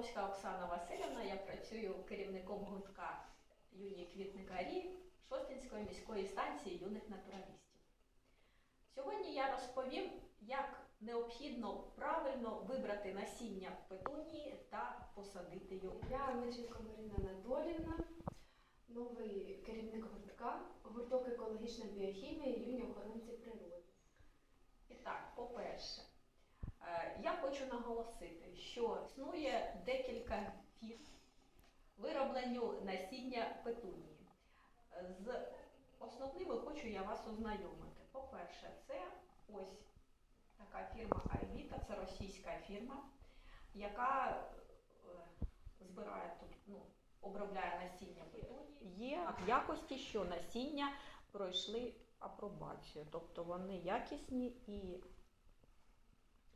Садовська Оксана Васильівна. Я працюю керівником гуртка юні квітникарі Шостинської міської станції юних натуралістів. Сьогодні я розповім, як необхідно правильно вибрати насіння петунії та посадити його. Я Миченко Марина Анатоліївна, новий керівник гуртка, гурток екологічна біохімія юні охоронці природи. І так, по-перше, я хочу наголосити, що існує декілька фірм виробленню насіння петунії. Е, З основними хочу я вас ознайомити. По-перше, це ось така фірма Айвіта, це російська фірма, яка е, збирає тут, ну, обробляє насіння петунії. Є в якості, що насіння пройшли апробацію, тобто вони якісні і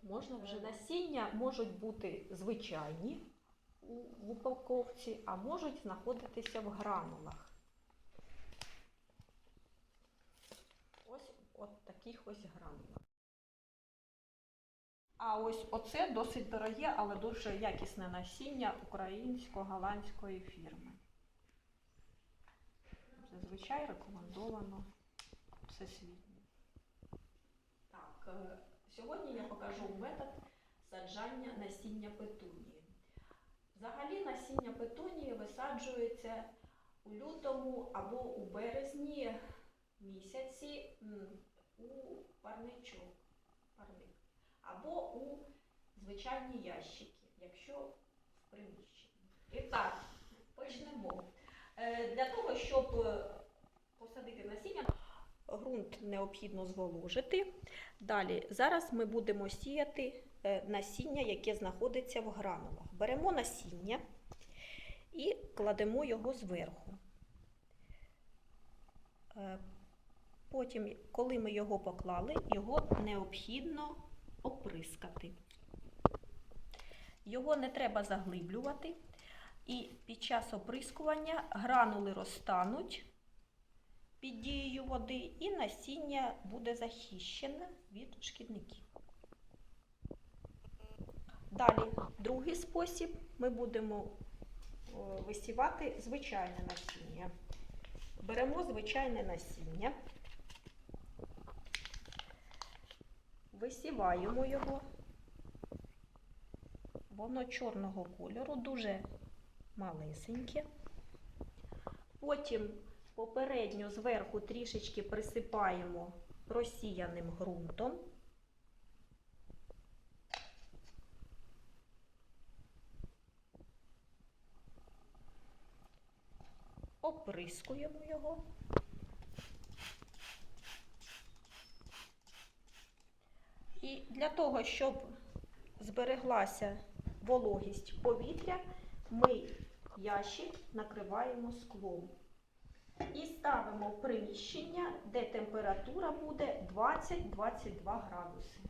можна вже насіння можуть бути звичайні в упаковці, а можуть знаходитися в гранулах. Ось от таких ось гранулах. А ось оце досить дороге, але дуже якісне насіння українсько-голландської фірми. Зазвичай рекомендовано всесвітньо. Так, е, сьогодні я покажу метод саджання насіння петунії. Взагалі насіння петунії висаджується у лютому або у березні місяці у парничок, парник, або у звичайні ящики, якщо в приміщенні. І так, почнемо. Е, Для того, щоб е, ґрунт необхідно зволожити. Далі, зараз ми будемо сіяти е, насіння, яке знаходиться в гранулах. Беремо насіння і кладемо його зверху. Е, Потім, коли ми його поклали, його необхідно оприскати. Його не треба заглиблювати. І під час оприскування гранули розтануть під дією води, і насіння буде захищене від шкідників. Далі, другий спосіб, ми будемо висівати звичайне насіння. Беремо звичайне насіння, висіваємо його. Воно чорного кольору, дуже малесеньке. Потім попередньо зверху трішечки присипаємо просіяним ґрунтом. Оприскуємо його. І для того, щоб збереглася вологість повітря, ми ящик накриваємо склом. І ставимо в приміщення, де температура буде 20-22 градуси.